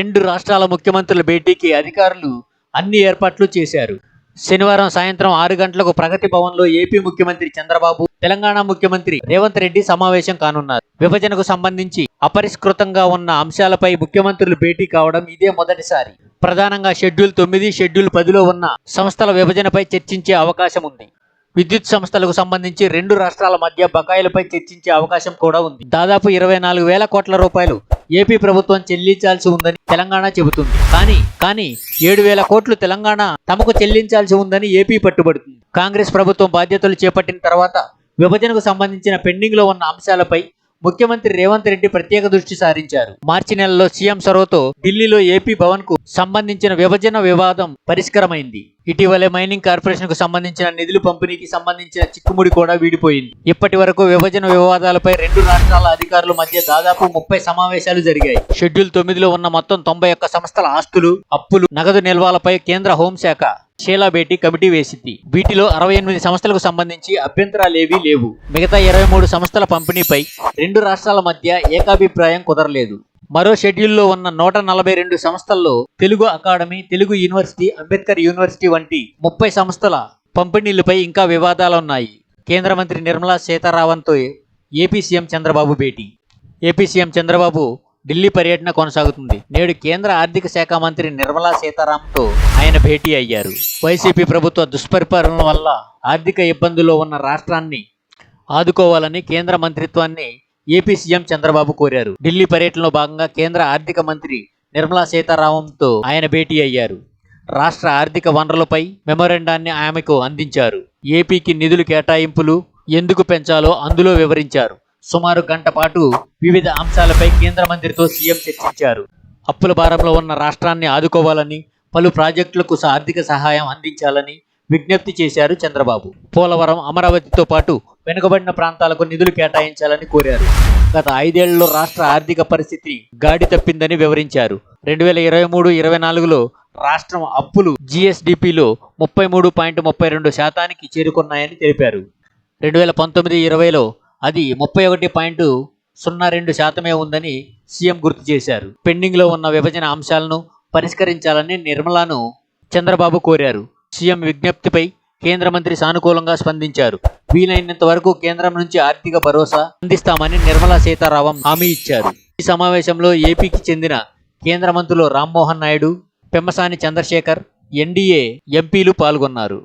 రెండు రాష్ట్రాల ముఖ్యమంత్రుల భేటీకి అధికారులు అన్ని ఏర్పాట్లు చేశారు. శనివారం సాయంత్రం ఆరు గంటలకు ప్రగతి భవన్లో ఏపీ ముఖ్యమంత్రి చంద్రబాబు తెలంగాణ ముఖ్యమంత్రి రేవంత్ రెడ్డి సమావేశం కానున్నారు. విభజనకు సంబంధించి అపరిష్కృతంగా ఉన్న అంశాలపై ముఖ్యమంత్రులు భేటీ కావడం ఇదే మొదటిసారి. ప్రధానంగా షెడ్యూల్ తొమ్మిది షెడ్యూల్ పదిలో ఉన్న సంస్థల విభజనపై చర్చించే అవకాశం ఉంది. విద్యుత్ సంస్థలకు సంబంధించి రెండు రాష్ట్రాల మధ్య బకాయిలపై చర్చించే అవకాశం కూడా ఉంది. దాదాపు ఇరవై నాలుగు వేల కోట్ల రూపాయలు ఏపీ ప్రభుత్వం చెల్లించాల్సి ఉందని తెలంగాణ చెబుతుంది. కానీ కానీ ఏడు వేల కోట్లు తెలంగాణ తమకు చెల్లించాల్సి ఉందని ఏపీ పట్టుబడుతుంది. కాంగ్రెస్ ప్రభుత్వం బాధ్యతలు చేపట్టిన తర్వాత విభజనకు సంబంధించిన పెండింగ్లో ఉన్న అంశాలపై ముఖ్యమంత్రి రేవంత్ రెడ్డి ప్రత్యేక దృష్టి సారించారు. మార్చి నెలలో సీఎం సొరవతో ఢిల్లీలో ఏపీ భవన్కు సంబంధించిన విభజన వివాదం పరిష్కారమైంది. ఇటీవలే మైనింగ్ కార్పొరేషన్కు సంబంధించిన నిధులు పంపిణీకి సంబంధించిన చిక్కుముడి కూడా వీడిపోయింది. ఇప్పటి వరకు విభజన వివాదాలపై రెండు రాష్ట్రాల అధికారుల మధ్య దాదాపు ముప్పై సమావేశాలు జరిగాయి. షెడ్యూల్ తొమ్మిదిలో ఉన్న మొత్తం తొంభై ఒక్క సంస్థల ఆస్తులు అప్పులు నగదు నిల్వలపై కేంద్ర హోంశాఖ షేలా భేటీ కమిటీ వేసింది. వీటిలో అరవై ఎనిమిది సంస్థలకు సంబంధించి అభ్యంతరాలేవీ లేవు. మిగతా ఇరవై మూడు సంస్థల పంపిణీపై రెండు రాష్ట్రాల మధ్య ఏకాభిప్రాయం కుదరలేదు. మరో షెడ్యూల్లో ఉన్న నూట నలభై రెండు సంస్థల్లో Telugu academy Telugu university Ambedkar university వంటి ముప్పై సంస్థల పంపిణీలపై ఇంకా వివాదాలున్నాయి. కేంద్ర మంత్రి నిర్మలా సీతారామన్తో ఏపీ సీఎం చంద్రబాబు భేటీ. ఏపీ సీఎం చంద్రబాబు ఢిల్లీ పర్యటన కొనసాగుతుంది. నేడు కేంద్ర ఆర్థిక శాఖ మంత్రి నిర్మలా సీతారామన్తో ఆయన భేటీ అయ్యారు. వైసీపీ ప్రభుత్వ దుష్పరిపాలన వల్ల ఆర్థిక ఇబ్బందుల్లో ఉన్న రాష్ట్రాన్ని ఆదుకోవాలని కేంద్ర మంత్రిత్వాన్ని ఏపీ సీఎం చంద్రబాబు కోరారు. ఢిల్లీ పర్యటనలో భాగంగా కేంద్ర ఆర్థిక మంత్రి నిర్మలా సీతారామన్తో ఆయన భేటీ అయ్యారు. రాష్ట్ర ఆర్థిక వనరులపై మెమొరండాన్ని ఆమెకు అందించారు. ఏపీకి నిధులు కేటాయింపులు ఎందుకు పెంచాలో అందులో వివరించారు. సుమారు గంట పాటు వివిధ అంశాలపై కేంద్ర మంత్రితో సీఎం చర్చించారు. అప్పుల భారంలో ఉన్న రాష్ట్రాన్ని ఆదుకోవాలని పలు ప్రాజెక్టులకు ఆర్థిక సహాయం అందించాలని విజ్ఞప్తి చేశారు చంద్రబాబు. పోలవరం అమరావతితో పాటు వెనుకబడిన ప్రాంతాలకు నిధులు కేటాయించాలని కోరారు. గత ఐదేళ్ళలో రాష్ట్ర ఆర్థిక పరిస్థితి గాడి తప్పిందని వివరించారు. రెండు వేల ఇరవై మూడు ఇరవై నాలుగులో రాష్ట్రం అప్పులు జిఎస్డిపిలో ముప్పై మూడు పాయింట్ ముప్పై రెండు శాతానికి చేరుకున్నాయని తెలిపారు. రెండు వేల పంతొమ్మిది ఇరవైలో అది ముప్పై ఒకటి పాయింట్ సున్నా రెండు శాతమే ఉందని సీఎం గుర్తు చేశారు. పెండింగ్లో ఉన్న విభజన అంశాలను పరిష్కరించాలని నిర్మలాను చంద్రబాబు కోరారు. సీఎం విజ్ఞప్తిపై కేంద్ర మంత్రి సానుకూలంగా స్పందించారు. వీలైనంత వరకు కేంద్రం నుంచి ఆర్థిక భరోసా అందిస్తామని నిర్మలా సీతారామన్ హామీ ఇచ్చారు. ఈ సమావేశంలో ఏపీకి చెందిన కేంద్ర మంత్రులు రామ్మోహన్ నాయుడు పెమ్మసాని చంద్రశేఖర్ ఎన్డీఏ ఎంపీలు పాల్గొన్నారు.